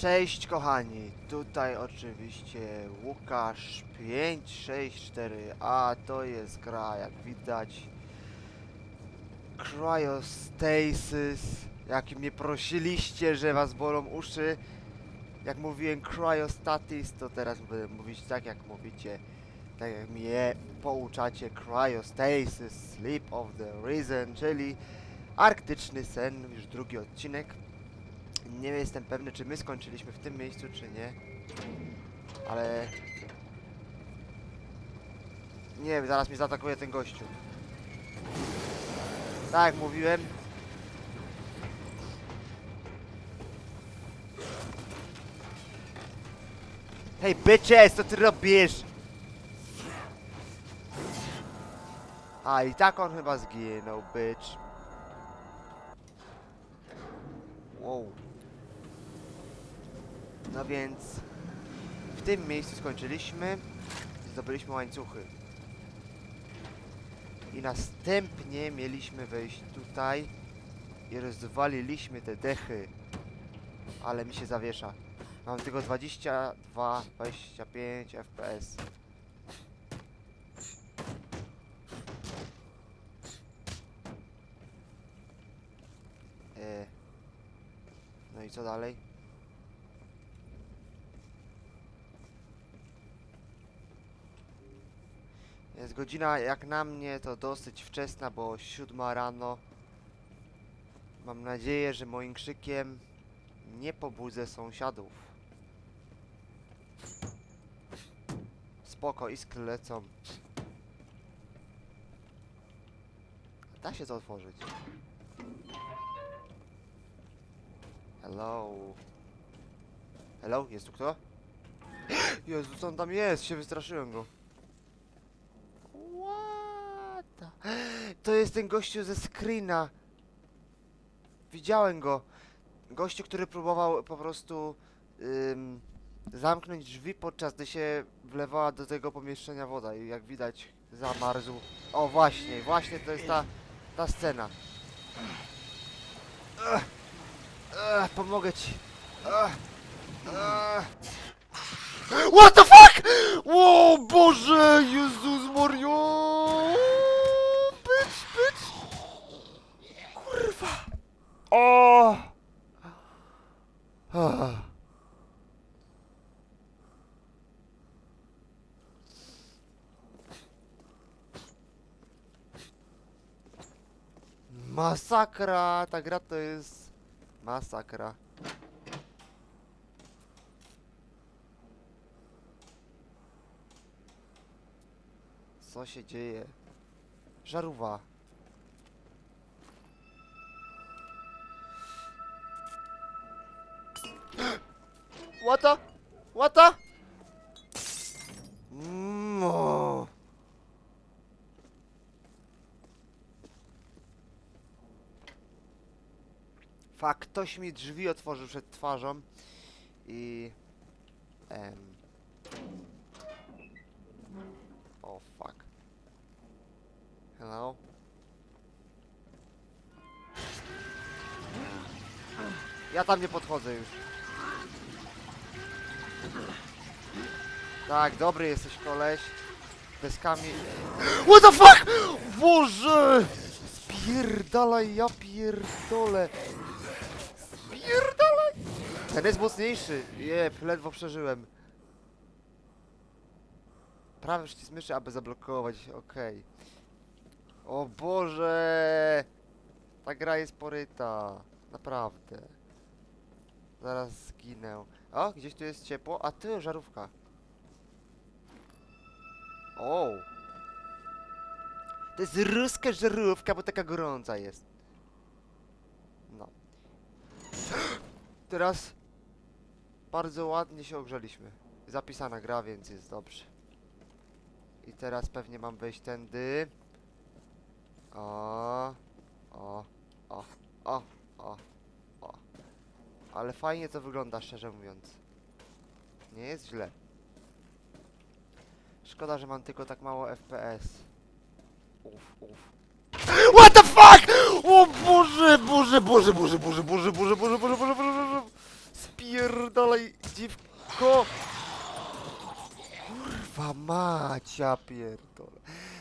Cześć kochani, tutaj oczywiście Łukasz 564, a to jest gra jak widać Cryostasis, jak mnie prosiliście, że was bolą uszy jak mówiłem Cryostatis, to teraz będę mówić tak jak mówicie tak jak mnie pouczacie Cryostasis, Sleep of the Reason, czyli Arktyczny sen, już drugi odcinek nie jestem pewny, czy my skończyliśmy w tym miejscu, czy nie. Ale... Nie wiem, zaraz mnie zaatakuje ten gościu. Tak, mówiłem. Hej, bitches, co ty robisz? A, i tak on chyba zginął, bitch. Wow. No więc w tym miejscu skończyliśmy. Zdobyliśmy łańcuchy. I następnie mieliśmy wejść tutaj i rozwaliliśmy te dechy. Ale mi się zawiesza. Mam tylko 22, 25 FPS. No i co dalej? Jest godzina jak na mnie to dosyć wczesna, bo siódma rano. Mam nadzieję, że moim krzykiem nie pobudzę sąsiadów. Spoko, iskry lecą. Da się to otworzyć. Hello. Hello? Jest tu kto? Jezu, co on tam jest? Się wystraszyłem go. What the... To jest ten gościu ze screena. Widziałem go. Gościu, który próbował po prostu ym, zamknąć drzwi podczas gdy się wlewała do tego pomieszczenia woda i jak widać zamarzł. O właśnie, właśnie to jest ta, ta scena. Ech, ech, pomogę ci. Ech, ech. What the fuck? O Boże, Jezus Mario! Bitch, bitch! Kurwa! O! Masakra! Ta gra to jest masakra. Co się dzieje? Żarówa. What the? What the? Fak, ktoś mi drzwi otworzył przed twarzą i... Em. O, fuck. Hello? Ja tam nie podchodzę już. Tak, dobry jesteś koleś. Deskami. What the fuck? Boże! Spierdalaj, ja pierdolę. Spierdalaj! Ten jest mocniejszy. Jep, ledwo przeżyłem. Prawy przycisk myszy, aby zablokować. Okej. O Boże! Ta gra jest poryta. Naprawdę. Zaraz zginę. O, gdzieś tu jest ciepło. A ty, żarówka. O! To jest ruska żarówka, bo taka gorąca jest. No. Teraz bardzo ładnie się ogrzeliśmy. Zapisana gra, więc jest dobrze. I teraz pewnie mam wejść tędy. O, o, o, o, o, o. Ale fajnie to wygląda, szczerze mówiąc. Nie jest źle. Szkoda, że mam tylko tak mało FPS. Uf, uf. What the fuck? O Boże, Boże, Boże, Boże, Boże, Boże, Boże, Boże, Boże, Boże, Boże, Boże. Spierdalaj dziwko! Kurwa macia pierdolę.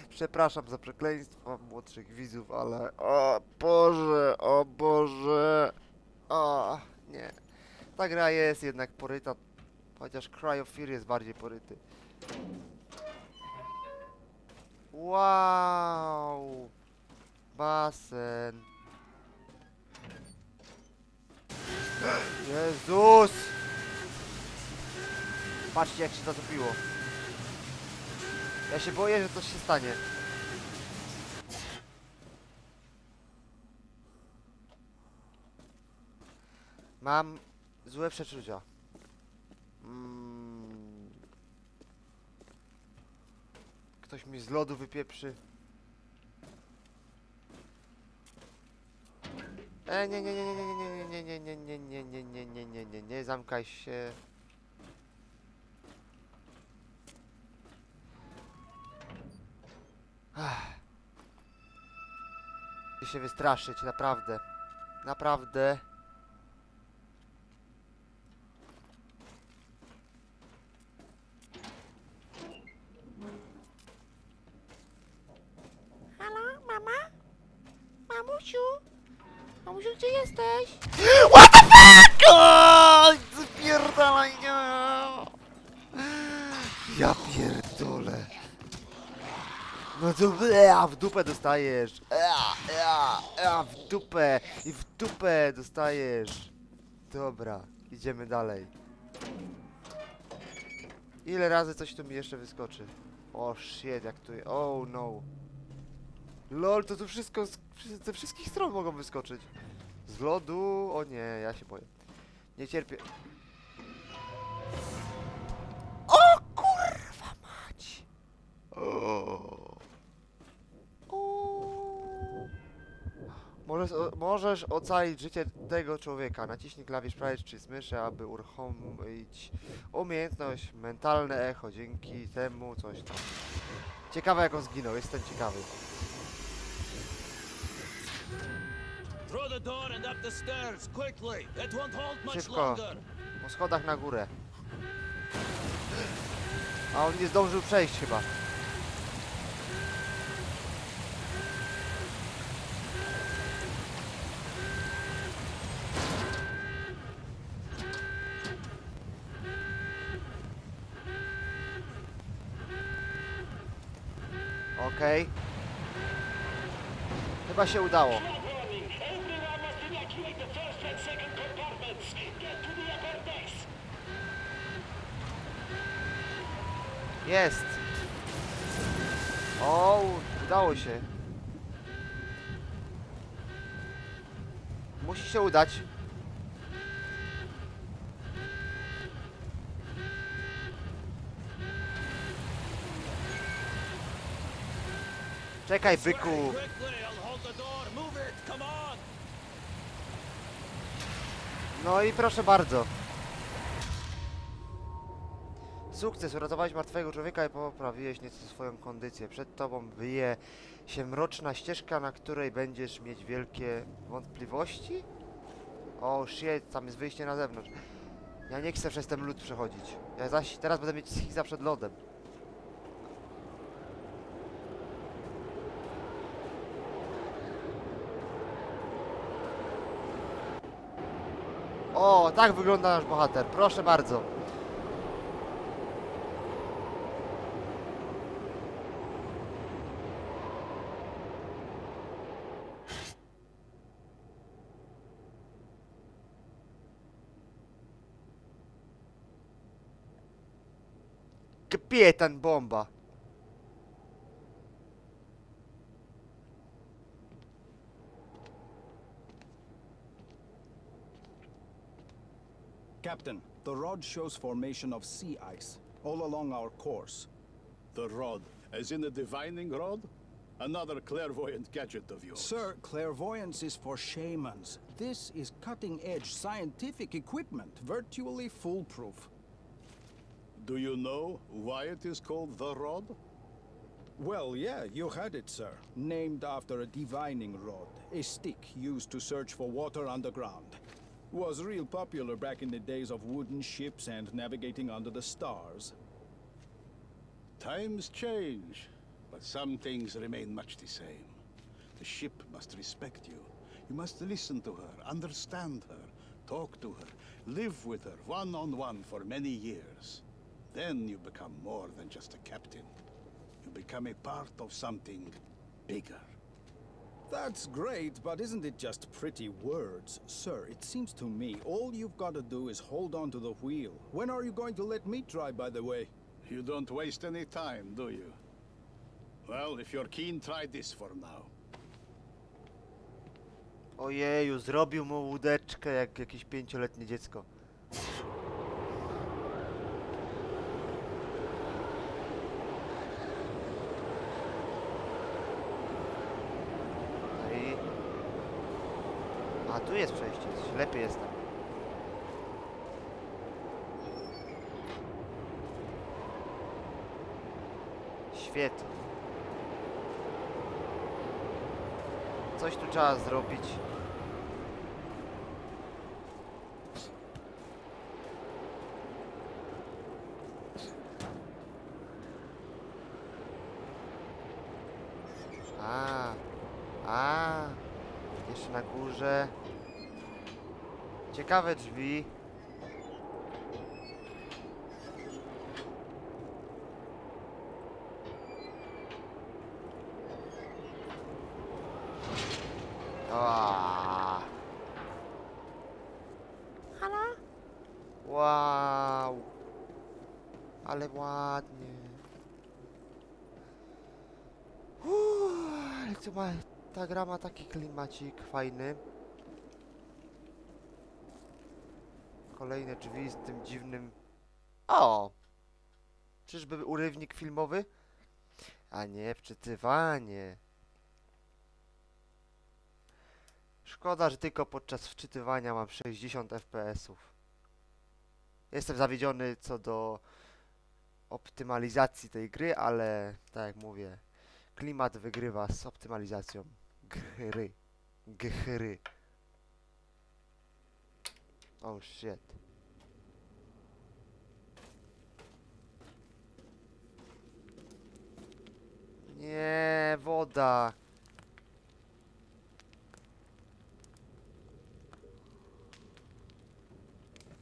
Przepraszam za przekleństwa młodszych widzów, ale... O Boże, o Boże! O, nie. Ta gra jest jednak poryta, chociaż Cry of Fear jest bardziej poryty. Wow! Basen. Jezus! Patrzcie jak się zatopiło. Ja się boję, że coś się stanie. Mam złe przeczucia. Mm. Ktoś mi z lodu wypieprzy. E, nie, nie, nie, nie, nie, nie, nie, nie, nie, nie, nie, nie, nie, nie, nie, nie, zamkaj się. Chcę się wystraszyć, naprawdę. Naprawdę. Halo, mama? Mamusiu? Mamusiu, gdzie jesteś? What the fuck? O, Spierdalaj, nie. Ja pierdolę. No to ea, w dupę dostajesz. Ea, ea, ea, w dupę. I w dupę dostajesz. Dobra, idziemy dalej. Ile razy coś tu mi jeszcze wyskoczy? O shit, jak tu... Oh no. Lol, to tu wszystko z, ze wszystkich stron mogą wyskoczyć. Z lodu? O nie, ja się boję. Nie cierpię. Możesz, o, możesz ocalić życie tego człowieka. Naciśnij klawisz prawicy czy myszy, aby uruchomić umiejętność mentalne echo. Dzięki temu coś tam. Ciekawe jak on zginął, jestem ciekawy. Through the door and up the stairs, quickly! It won't hold much Szybko. longer! Po schodach na górę. A on nie zdążył przejść chyba. Okej. Okay. Chyba się udało. Jest! O, udało się. Musi się udać. Come on! No i proszę bardzo. Sukces, uratowałeś martwego człowieka i poprawiłeś nieco swoją kondycję. Przed tobą wyje się mroczna ścieżka, na której będziesz mieć wielkie wątpliwości? O shit, tam jest wyjście na zewnątrz. Ja nie chcę przez ten lód przechodzić. Ja zaś teraz będę mieć schiza przed lodem. O, tak wygląda nasz bohater. Proszę bardzo. Kapitan bomba. Captain, the rod shows formation of sea ice all along our course. The rod, as in the divining rod? Another clairvoyant gadget of yours. Sir, clairvoyance is for shamans. This is cutting-edge scientific equipment, virtually foolproof. Do you know why it is called the rod? Well, yeah, you had it, sir. Named after a divining rod, a stick used to search for water underground. Was real popular back in the days of wooden ships and navigating under the stars. Times change, but some things remain much the same. The ship must respect you. You must listen to her, understand her, talk to her, live with her one on one for many years. Then you become more than just a captain. You become a part of something bigger. That's great, but isn't it just pretty words? Sir, it seems to me all you've got to do is hold on to the wheel. When are you going to let me try, by the way? You don't waste any time, do you? Well, if you're keen, try this for now. Ojeju, zrobił mu łódeczkę jak jakieś pięcioletnie dziecko. A, tu jest przejście, lepiej jestem. Świetnie. Coś tu trzeba zrobić. A, a, jeszcze na górze. Ciekawe drzwi. A, Halo? wow. Ale ładnie. Uff, ale co ma, ta gra ma taki klimacik fajny. Kolejne drzwi z tym dziwnym... O! Czyżby urywnik filmowy? A nie, wczytywanie. Szkoda, że tylko podczas wczytywania mam 60 FPS-ów. Jestem zawiedziony co do optymalizacji tej gry, ale tak jak mówię, klimat wygrywa z optymalizacją gry. Gry. Oh shit. Nie, woda.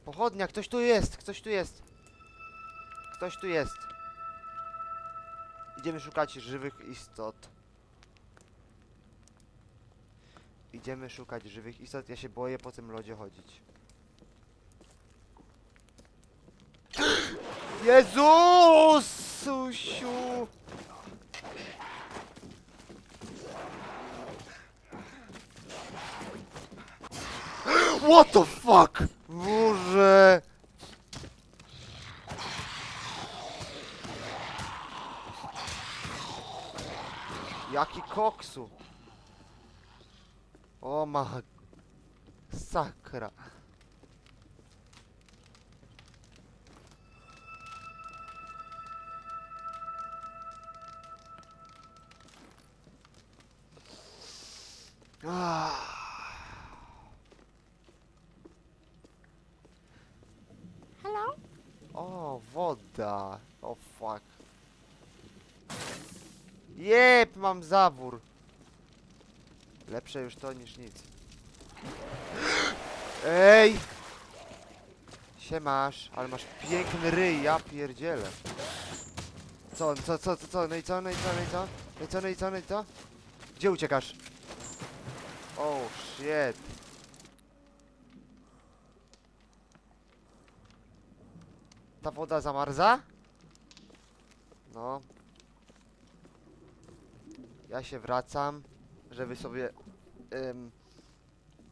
Pochodnia, ktoś tu jest, ktoś tu jest. Ktoś tu jest. Idziemy szukać żywych istot. Idziemy szukać żywych istot. Ja się boję po tym lodzie chodzić. Jezususiu! What the fuck? Boże! Jaki koksu? O ma... Sakra. Hello? O, woda. O, fuck. Jep, mam zawór. Lepsze już to niż nic. Ej! Siemasz, ale masz piękny ryj, ja pierdzielę. Co, co, co, co, co, no i co, no i co, no i co? No i co, no i co, no i co? Gdzie uciekasz? Oh, shit. Ta woda zamarza? No. Ja się wracam, żeby sobie em,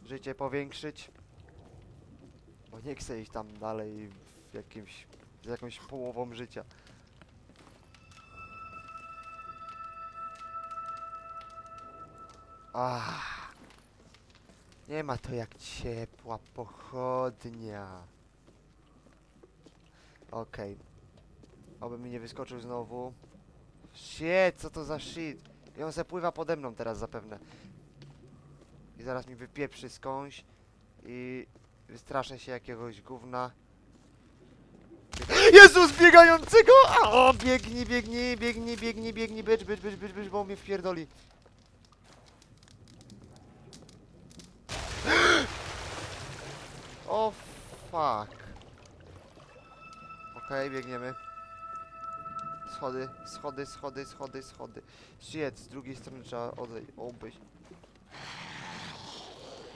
życie powiększyć. Bo nie chcę iść tam dalej w jakimś, z jakąś połową życia. Ah. Nie ma to jak ciepła pochodnia. Okej. Oby mi nie wyskoczył znowu. Shit, co to za shit? I on se pływa pode mną teraz zapewne. I zaraz mi wypieprzy skądś. I... wystraszę się jakiegoś gówna. Jezus biegającego! O, biegnij, biegnij, biegnij, biegnij, biegnij, bycz, bycz, bycz, bycz, bycz, bo mnie wpierdoli. O, fuck. Okej, biegniemy. Schody, schody, schody, schody, schody. Shit, z drugiej strony trzeba odej- obejść.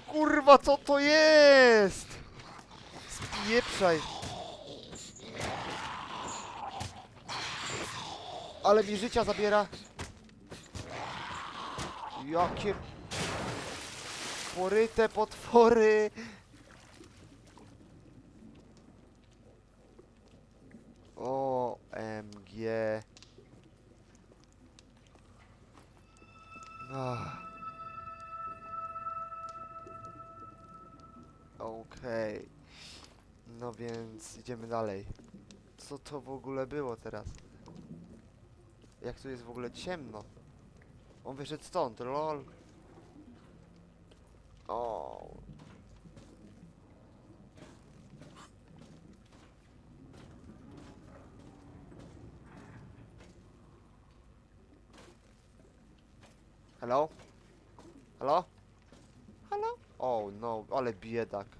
Kurwa, co to jest? Spieprzaj. Ale mi życia zabiera. Jakie poryte potwory. Idziemy dalej. Co to w ogóle było teraz? Jak tu jest w ogóle ciemno? On wyszedł stąd, lol. O. Hello? Hello? Hello? Oh no, ale biedak.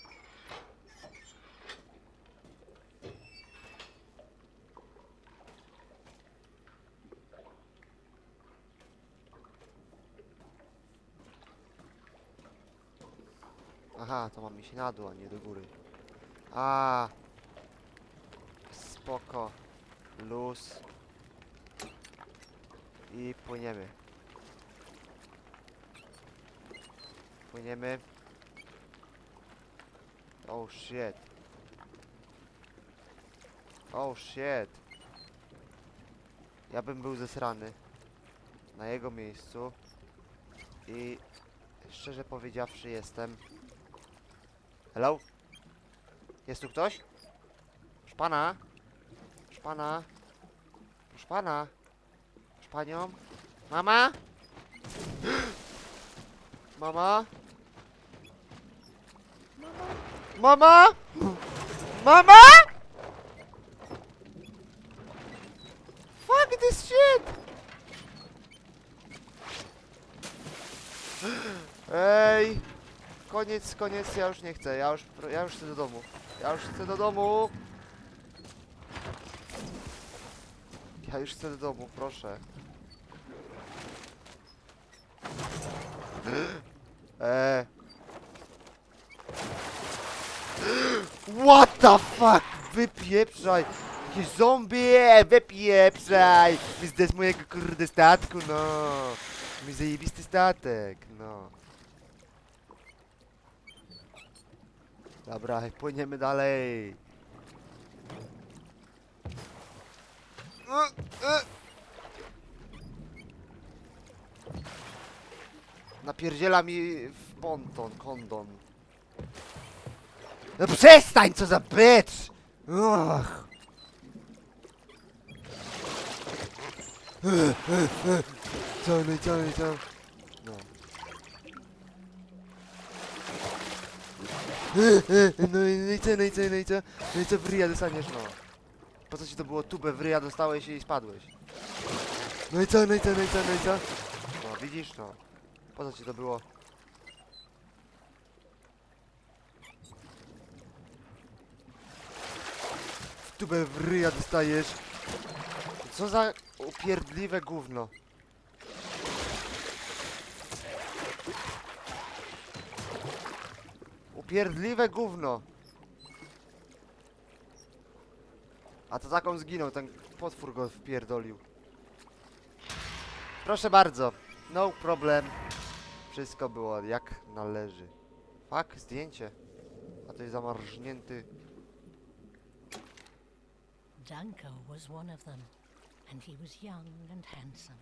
Aha, to mam iść na dół, a nie do góry. A. Spoko. Luz. I płyniemy. Płyniemy. Oh shit. Oh shit. Ja bym był zesrany na jego miejscu i szczerze powiedziawszy jestem. Hello? Jest tu ktoś? Proszę pana? Proszę pana? Proszę pana? Proszę panią? Mama? Mama? Mama? Mama? Fuck this shit! Ej! Koniec, koniec, ja już nie chcę, ja już, ja już chcę do domu. Ja już chcę do domu! Ja już chcę do domu, proszę. Eee. What the fuck? Wypieprzaj! Jakieś zombie! Wypieprzaj! Pizdę z mojego kurde statku, no! Mój zajebisty statek, no. Dobra, płyniemy dalej. E. Napierdziela mi w ponton, kondon. No przestań, co za bitch! Ugh. Co, no i No i, no i co, no i co, no i co? No i co w dostaniesz, no? Po co ci to było tubę w dostałeś i spadłeś? No i co, no i co, no i co, no i co? No widzisz, no. Po co ci to było? W tubę w dostajesz. Co za upierdliwe gówno. Upierdliwe gówno. A to taką zginął, ten potwór go wpierdolił. Proszę bardzo. No problem. Wszystko było jak należy. Fak, zdjęcie. A to jest zamarznięty. Danko was one of them, and he was young and handsome.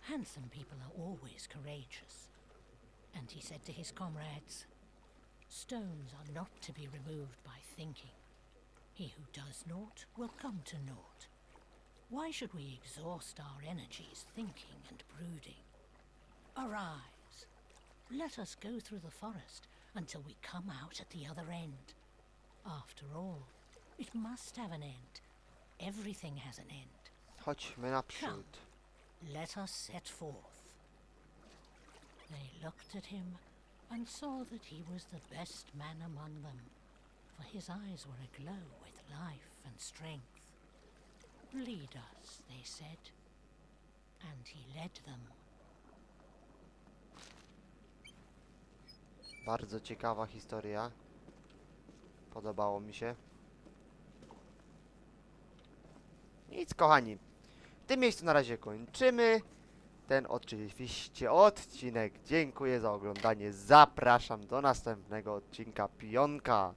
Handsome people are always courageous. And he said to his comrades, Stones are not to be removed by thinking. He who does naught will come to naught. Why should we exhaust our energies thinking and brooding? Arise. Let us go through the forest until we come out at the other end. After all, it must have an end. Everything has an end. Chodźmy naprzód. Let us set forth. They looked at him and saw that he was the best man among them, for his eyes were aglow with life and strength. Lead us, they said, and he led them. Bardzo ciekawa historia. Podobało mi się. Nic, kochani. W tym miejscu na razie kończymy ten oczywiście odcinek. Dziękuję za oglądanie. Zapraszam do następnego odcinka Pionka.